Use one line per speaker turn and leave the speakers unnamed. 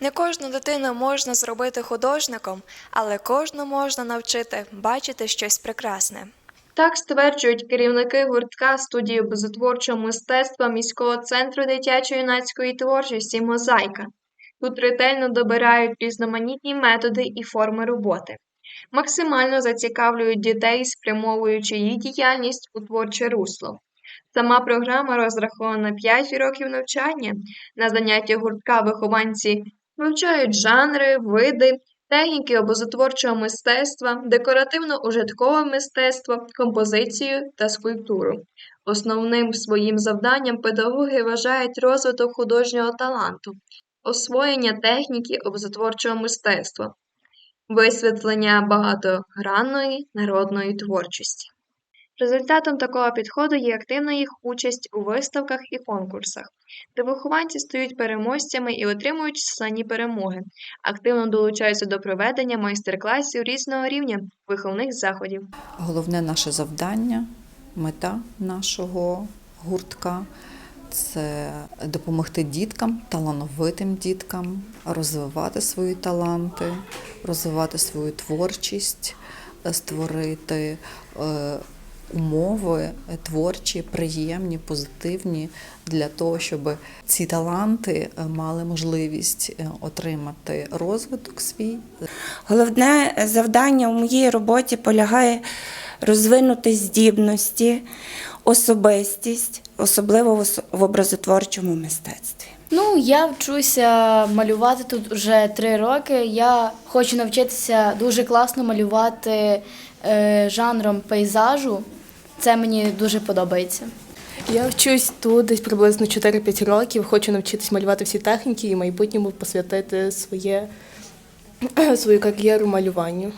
Не кожну дитину можна зробити художником, але кожну можна навчити бачити щось прекрасне.
Так стверджують керівники гуртка студії образотворчого мистецтва міського центру дитячо-юнацької творчості Мозаїка. Тут ретельно добирають різноманітні методи і форми роботи, максимально зацікавлюють дітей, спрямовуючи їх діяльність у творче русло. Сама програма розрахована на 5 років навчання. На заняття гуртка вихованці вивчають жанри, види, техніки образотворчого мистецтва, декоративно-ужиткове мистецтво, композицію та скульптуру. Основним своїм завданням педагоги вважають розвиток художнього таланту, освоєння техніки образотворчого мистецтва, висвітлення багатогранної народної творчості. Результатом такого підходу є активна їх участь у виставках і конкурсах, де вихованці стають переможцями і отримують численні перемоги, активно долучаються до проведення майстер-класів різного рівня виховних заходів.
Головне наше завдання, мета нашого гуртка це допомогти діткам, талановитим діткам, розвивати свої таланти, розвивати свою творчість, е, створити е, умови творчі, приємні, позитивні для того, щоб ці таланти е, мали можливість е, отримати розвиток свій,
Головне завдання у моїй роботі полягає розвинути здібності, особистість, особливо в ос- в образотворчому мистецтві.
Ну, я вчуся малювати тут вже три роки. Я хочу навчитися дуже класно малювати е, жанром пейзажу. Це мені дуже подобається.
Я вчусь тут десь приблизно 4-5 років. Хочу навчитись малювати всі техніки і в майбутньому посвятити своє, свою кар'єру малюванню.